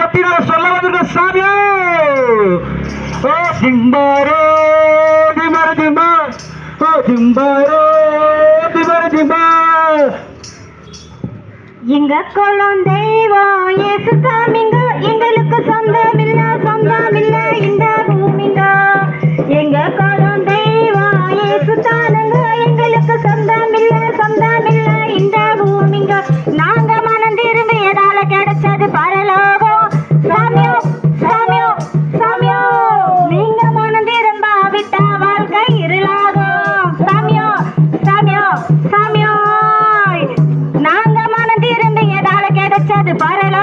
பத்தி நான் சொல்ல வந்திருக்கேன் சாமி ஓ திம்பாரோ திமர திம்பா. ஓ திம்பாரோ திமர திம்பா. எங்க குளம் தெய்வம் ஏசு சாமிங்க. எங்களுக்கு சொந்தம் இல்ல சொந்தம் இல்ல இந்த பூமிங்க. எங்க குளம் தெய்வம் ஏசு தானுங்க. எங்களுக்கு சொந்தம் இல்ல சொந்தம் இல்ல இந்த பூமிங்க. நாங்க மனம் திரும்பியதால கிடைச்சது பர பாராள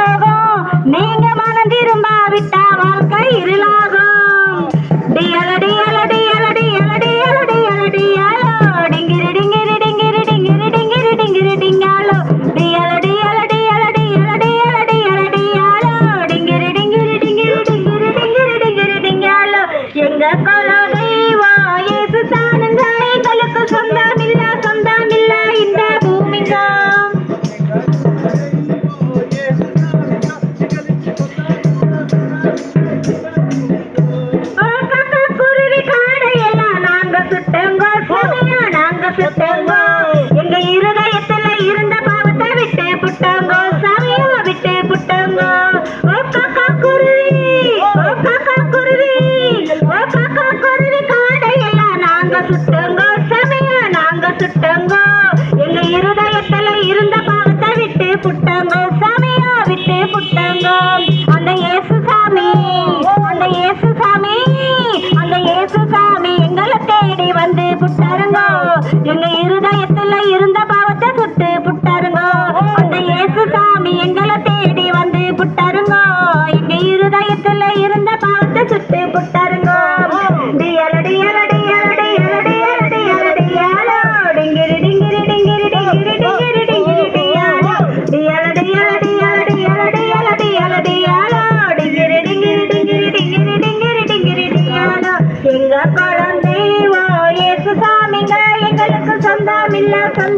இந்த குழந்தை ஓ இயேசு சாமிங்க எங்களுக்கு சொந்தமில்ல சொந்த